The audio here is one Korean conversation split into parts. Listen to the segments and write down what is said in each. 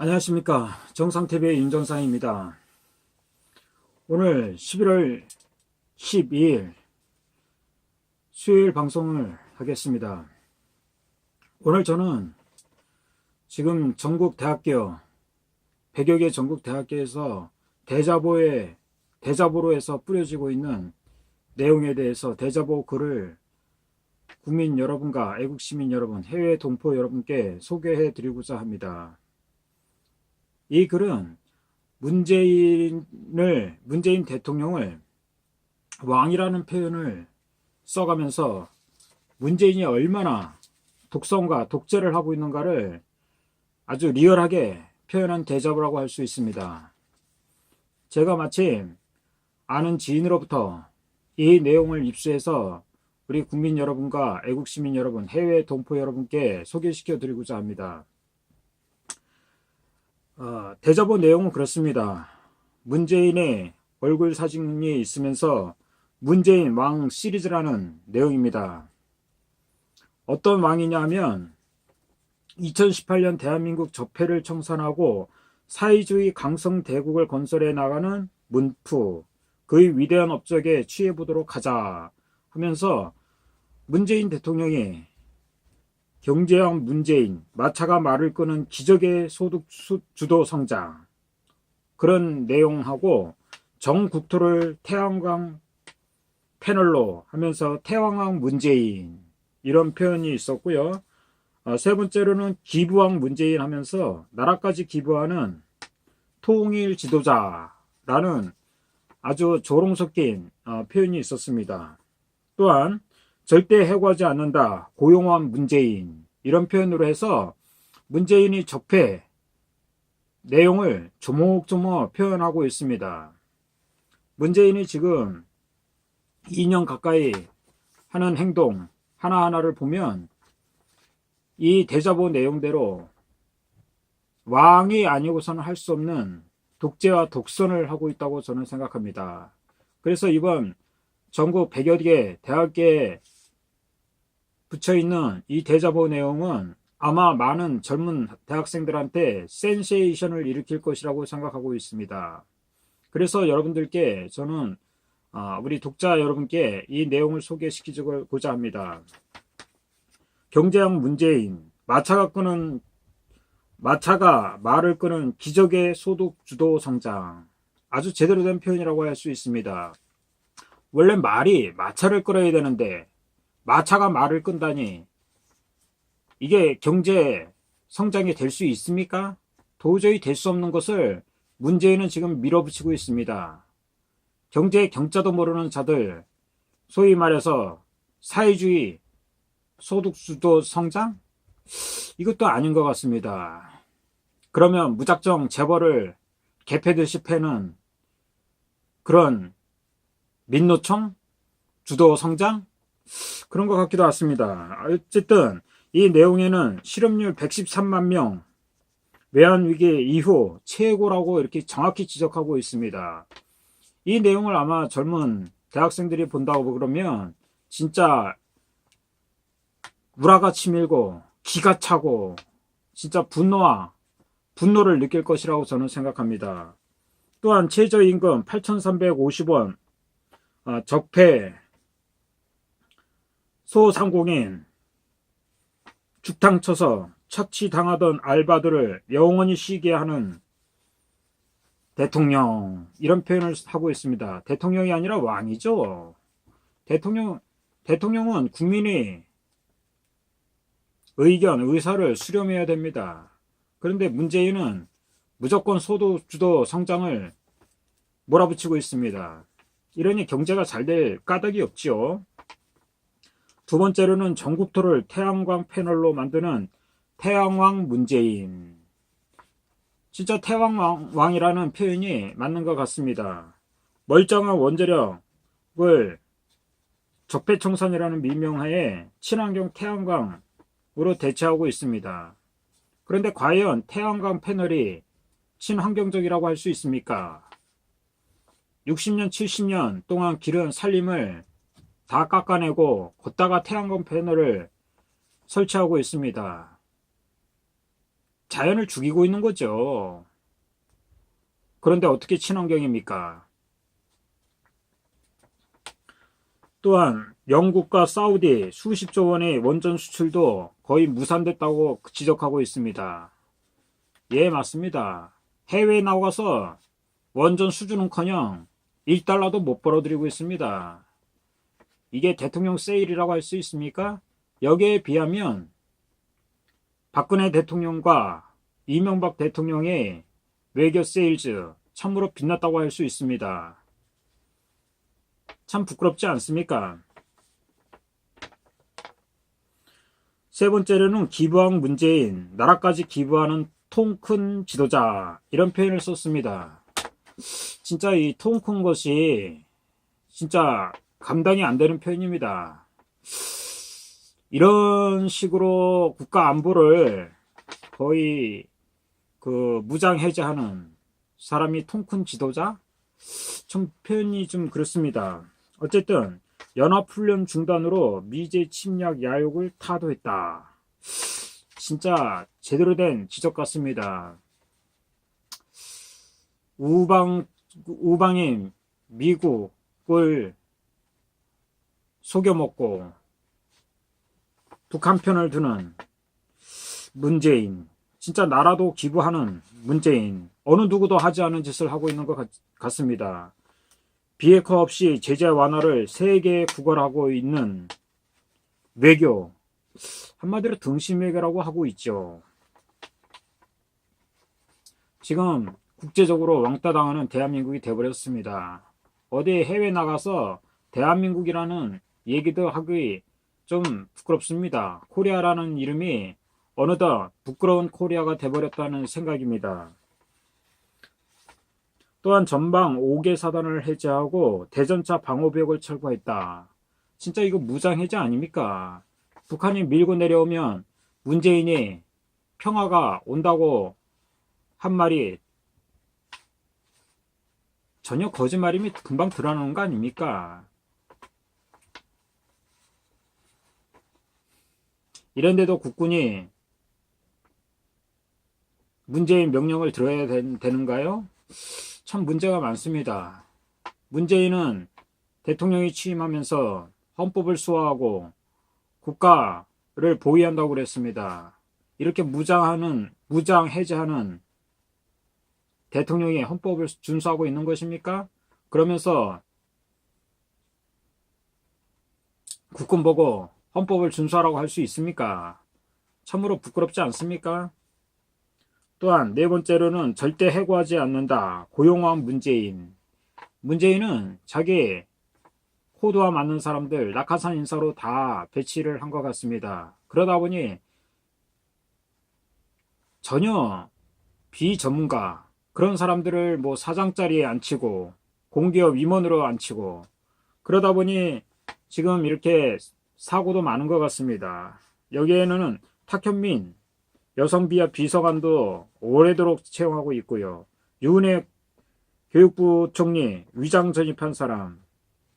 안녕하십니까. 정상TV의 윤정상입니다. 오늘 11월 12일 수요일 방송을 하겠습니다. 오늘 저는 지금 전국 대학교 100여 개 전국 대학교에서 대자보에 대자보로 해서 뿌려지고 있는 내용에 대해서 대자보 글을 국민 여러분과 애국 시민 여러분, 해외 동포 여러분께 소개해 드리고자 합니다. 이 글은 문재인을 문재인 대통령을 왕이라는 표현을 써가면서 문재인이 얼마나 독성과 독재를 하고 있는가를 아주 리얼하게 표현한 대자보라고 할 수 있습니다. 제가 마침 아는 지인으로부터 이 내용을 입수해서 우리 국민 여러분과 애국 시민 여러분, 해외 동포 여러분께 소개시켜 드리고자 합니다. 어, 대자보 내용은 그렇습니다. 문재인의 얼굴 사진이 있으면서 문재인 왕 시리즈라는 내용입니다. 어떤 왕이냐 하면 2018년 대한민국 적폐를 청산하고 사회주의 강성 대국을 건설해 나가는 문프, 그의 위대한 업적에 취해 보도록 하자 하면서 문재인 대통령이 경제형 문재인, 마차가 말을 끄는 기적의 소득 주도 성장 그런 내용하고 정국토를 태양광 패널로 하면서 태양광 문재인 이런 표현이 있었고요. 어, 세 번째로는 기부왕 문재인 하면서 나라까지 기부하는 통일 지도자라는 아주 조롱 섞인 어, 표현이 있었습니다. 또한 절대 해고하지 않는다. 고용한 문재인. 이런 표현으로 해서 문재인이 적폐 내용을 조목조목 표현하고 있습니다. 문재인이 지금 2년 가까이 하는 행동 하나하나를 보면 이 대자보 내용대로 왕이 아니고서는 할 수 없는 독재와 독선을 하고 있다고 저는 생각합니다. 그래서 이번 전국 100여 개 대학교에 붙여 있는 이 대자보 내용은 아마 많은 젊은 대학생들한테 센세이션을 일으킬 것이라고 생각하고 있습니다. 그래서 여러분들께 저는 아, 우리 독자 여러분께 이 내용을 소개시키고자 합니다. 경제형 문재인, 마차가 끄는 마차가 말을 끄는 기적의 소득 주도 성장. 아주 제대로 된 표현이라고 할 수 있습니다. 원래 말이 마차를 끌어야 되는데 마차가 말을 끈다니 이게 경제 성장이 될 수 있습니까? 도저히 될 수 없는 것을 문재인은 지금 밀어붙이고 있습니다. 경제의 경자도 모르는 자들, 소위 말해서 사회주의 소득주도 성장? 이것도 아닌 것 같습니다. 그러면 무작정 재벌을 개패듯이 패는 그런 민노총? 주도 성장? 그런 것 같기도 하습니다. 어쨌든 이 내용에는 실업률 113만 명 외환 위기 이후 최고라고 이렇게 정확히 지적하고 있습니다. 이 내용을 아마 젊은 대학생들이 본다고 그러면 진짜 우라가 치밀고 기가 차고 진짜 분노와 분노를 느낄 것이라고 저는 생각합니다. 또한 최저임금 8,350원 어, 적폐 소상공인 죽탕 쳐서 착취당하던 알바들을 영원히 쉬게 하는 대통령 이런 표현을 하고 있습니다. 대통령이 아니라 왕이죠. 대통령 대통령은 국민의 의견, 의사를 수렴해야 됩니다. 그런데 문재인은 무조건 소득 주도 성장을 몰아붙이고 있습니다. 이러니 경제가 잘 될 까닭이 없지요. 두 번째로는 전국토를 태양광 패널로 만드는 태양왕 문재인. 진짜 태양왕이라는 표현이 맞는 것 같습니다. 멀쩡한 원자력을 적폐청산이라는 민명하에 친환경 태양광으로 대체하고 있습니다. 그런데 과연 태양광 패널이 친환경적이라고 할 수 있습니까? 60년, 70년 동안 기른 살림을 다 깎아내고 걷다가 태양광 패널을 설치하고 있습니다. 자연을 죽이고 있는 거죠. 그런데 어떻게 친환경입니까? 또한 영국과 사우디 수십조 원의 원전 수출도 거의 무산됐다고 지적하고 있습니다. 예, 맞습니다. 해외에 나가서 원전 수주는커녕 1달러도 못 벌어들이고 있습니다. 이게 대통령 세일이라고 할 수 있습니까? 여기에 비하면 박근혜 대통령과 이명박 대통령의 외교 세일즈 참으로 빛났다고 할 수 있습니다. 참 부끄럽지 않습니까? 세 번째로는 기부왕 문재인, 나라까지 기부하는 통큰 지도자 이런 표현을 썼습니다. 진짜 이 통큰 것이 진짜 감당이 안 되는 표현입니다. 이런 식으로 국가 안보를 거의 그 무장 해제하는 사람이 통큰 지도자? 좀 표현이 좀 그렇습니다. 어쨌든 연합훈련 중단으로 미제 침략 야욕을 타도했다. 진짜 제대로 된 지적 같습니다. 우방 우방인 미국을 속여먹고 북한 편을 두는 문재인 진짜 나라도 기부하는 문재인 어느 누구도 하지 않은 짓을 하고 있는 것 같, 같습니다. 비핵화 없이 제재 완화를 세계에 구걸하고 있는 외교 한마디로 등심 외교라고 하고 있죠. 지금 국제적으로 왕따 당하는 대한민국이 되어버렸습니다. 어디 해외 나가서 대한민국이라는 얘기도 하기 좀 부끄럽습니다. 코리아라는 이름이 어느덧 부끄러운 코리아가 돼버렸다는 생각입니다. 또한 전방 5개 사단을 해제하고 대전차 방호벽을 철거했다. 진짜 이거 무장해제 아닙니까? 북한이 밀고 내려오면 문재인이 평화가 온다고 한 말이 전혀 거짓말이면 금방 드러나는 거 아닙니까? 이런데도 국군이 문재인 명령을 들어야 되는가요? 참 문제가 많습니다. 문재인은 대통령이 취임하면서 헌법을 수호하고 국가를 보위한다고 그랬습니다. 이렇게 무장하는, 무장 해제하는 대통령이 헌법을 준수하고 있는 것입니까? 그러면서 국군 보고 헌법을 준수하라고 할 수 있습니까? 참으로 부끄럽지 않습니까? 또한 네 번째로는 절대 해고하지 않는다. 고용왕 문재인. 문재인은 자기 코드와 맞는 사람들 낙하산 인사로 다 배치를 한 것 같습니다. 그러다 보니 전혀 비전문가 그런 사람들을 뭐 사장 자리에 앉히고 공기업 임원으로 앉히고 그러다 보니 지금 이렇게 사고도 많은 것 같습니다. 여기에는 탁현민 여성비하 비서관도 오래도록 채용하고 있고요. 유은혜 교육부 총리 위장 전입한 사람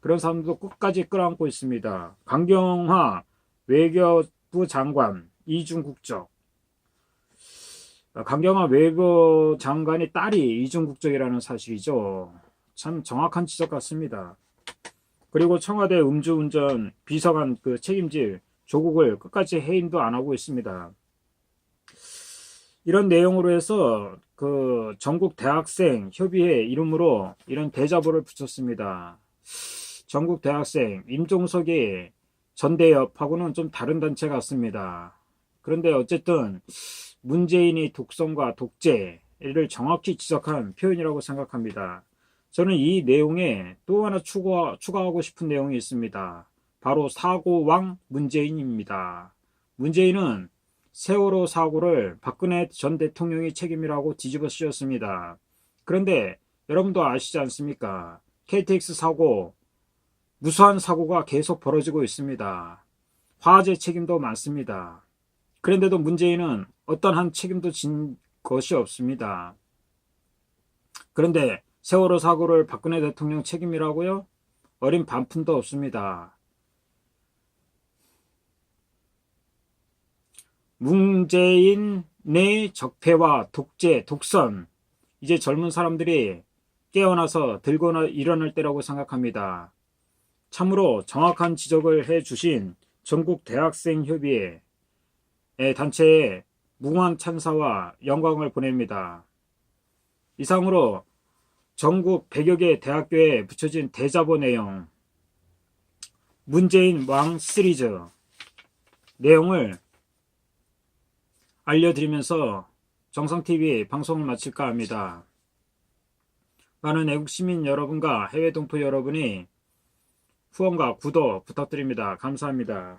그런 사람도 끝까지 끌어안고 있습니다. 강경화 외교부 장관 이중 국적 강경화 외교 장관의 딸이 이중 국적이라는 사실이죠. 참 정확한 지적 같습니다. 그리고 청와대 음주운전 비서관 그 책임질 조국을 끝까지 해임도 안 하고 있습니다. 이런 내용으로 해서 그 전국 대학생 협의회 이름으로 이런 대자보를 붙였습니다. 전국 대학생 임종석이 전대협하고는 좀 다른 단체 같습니다. 그런데 어쨌든 문재인이 독성과 독재를 정확히 지적한 표현이라고 생각합니다. 저는 이 내용에 또 하나 추가, 추가하고 싶은 내용이 있습니다. 바로 사고왕 문재인입니다. 문재인은 세월호 사고를 박근혜 전 대통령이 책임이라고 뒤집어 씌웠습니다. 그런데 여러분도 아시지 않습니까? KTX 사고, 무수한 사고가 계속 벌어지고 있습니다. 화재 책임도 많습니다. 그런데도 문재인은 어떤 한 책임도 진 것이 없습니다. 그런데 세월호 사고를 박근혜 대통령 책임이라고요? 어린 반푼도 없습니다. 문재인이 내 적폐와 독재, 독선, 이제 젊은 사람들이 깨어나서 들거나 일어날 때라고 생각합니다. 참으로 정확한 지적을 해 주신 전국 대학생 협의회 단체에 무궁한 찬사와 영광을 보냅니다. 이상으로 전국 100여 개 대학교에 붙여진 대자보 내용 문재인 왕 시리즈 내용을 알려드리면서 정상TV 방송을 마칠까 합니다. 많은 애국시민 여러분과 해외 동포 여러분이 후원과 구독 부탁드립니다. 감사합니다.